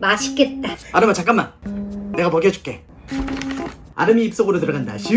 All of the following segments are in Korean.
맛있겠다. 아름아 잠깐만 내가 먹여줄게 아름이 입속으로 들어간다 슈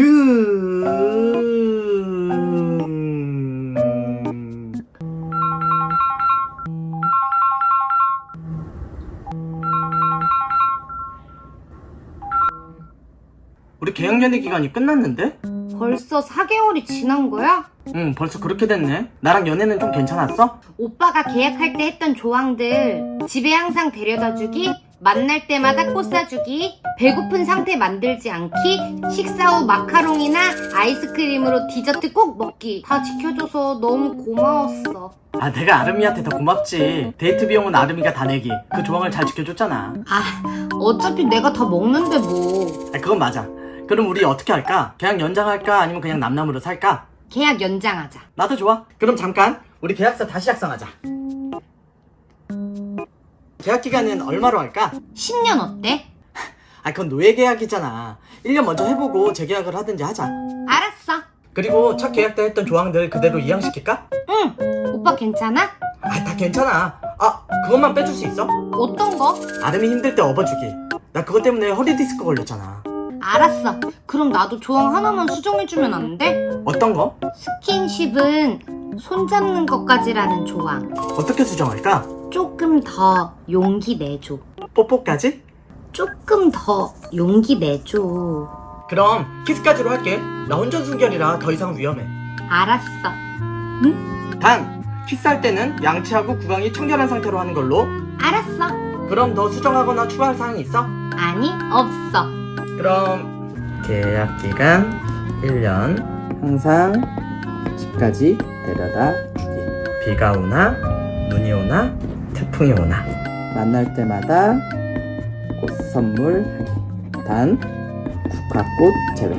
우리 계약연애 기간이 끝났는데? 벌써 4개월이 지난 거야? 응 벌써 그렇게 됐네 나랑 연애는 좀 괜찮았어? 오빠가 계약할 때 했던 조항들 집에 항상 데려다 주기 만날 때마다 꽃 사주기 배고픈 상태 만들지 않기 식사 후 마카롱이나 아이스크림으로 디저트 꼭 먹기 다 지켜줘서 너무 고마웠어 아 내가 아름이한테 더 고맙지 데이트 비용은 아름이가 다 내기 그 조항을 잘 지켜줬잖아 아 어차피 내가 다 먹는데 뭐 아 그건 맞아 그럼 우리 어떻게 할까? 계약 연장할까? 아니면 그냥 남남으로 살까? 계약 연장하자 나도 좋아 그럼 잠깐 우리 계약서 다시 작성하자 계약 기간은 얼마로 할까? 10년 어때? 아 그건 노예 계약이잖아 1년 먼저 해보고 재계약을 하든지 하자 알았어 그리고 첫 계약 때 했던 조항들 그대로 이행시킬까? 응 오빠 괜찮아? 아 다 괜찮아 아 그것만 빼줄 수 있어? 어떤 거? 아름이 힘들 때 업어주기 나 그것 때문에 허리 디스크 걸렸잖아 알았어 그럼 나도 조항 하나만 수정해주면 안 돼? 어떤 거? 스킨십은 손잡는 것까지라는 조항. 어떻게 수정할까? 조금 더 용기 내줘. 뽀뽀까지? 조금 더 용기 내줘. 그럼 키스까지로 할게 나 혼전 순결이라 더 이상 위험해 알았어. 단 키스할 때는 양치하고 구강이 청결한 상태로 하는 걸로 알았어. 그럼 더 수정하거나 추가할 사항이 있어? 아니, 없어. 그럼 계약 기간 1년. 항상 집까지 데려다 주기. 비가 오나 눈이 오나 태풍이 오나. 만날 때마다 꽃 선물하기. 단 국화꽃 제외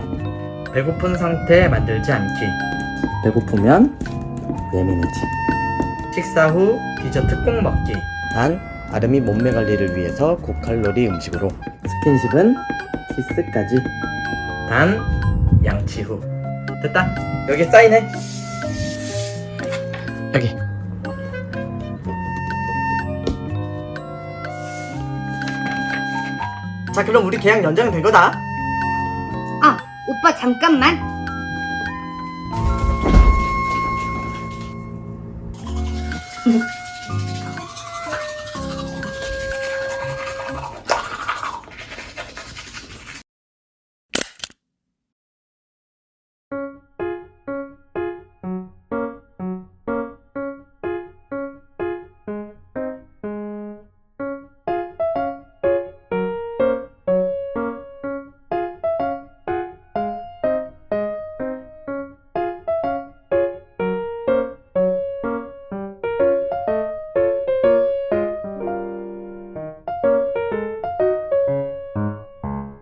배고픈 상태 만들지 않기. 배고프면 예민해지. 식사 후 디저트 꼭 먹기. 단 아름이 몸매 관리를 위해서 고칼로리 음식으로. 스킨십은 키스까지. 단 양치 후. 됐다. 여기 사인해. 여기. 자 그럼 우리 계약 연장된 거다. 아 오빠 잠깐만.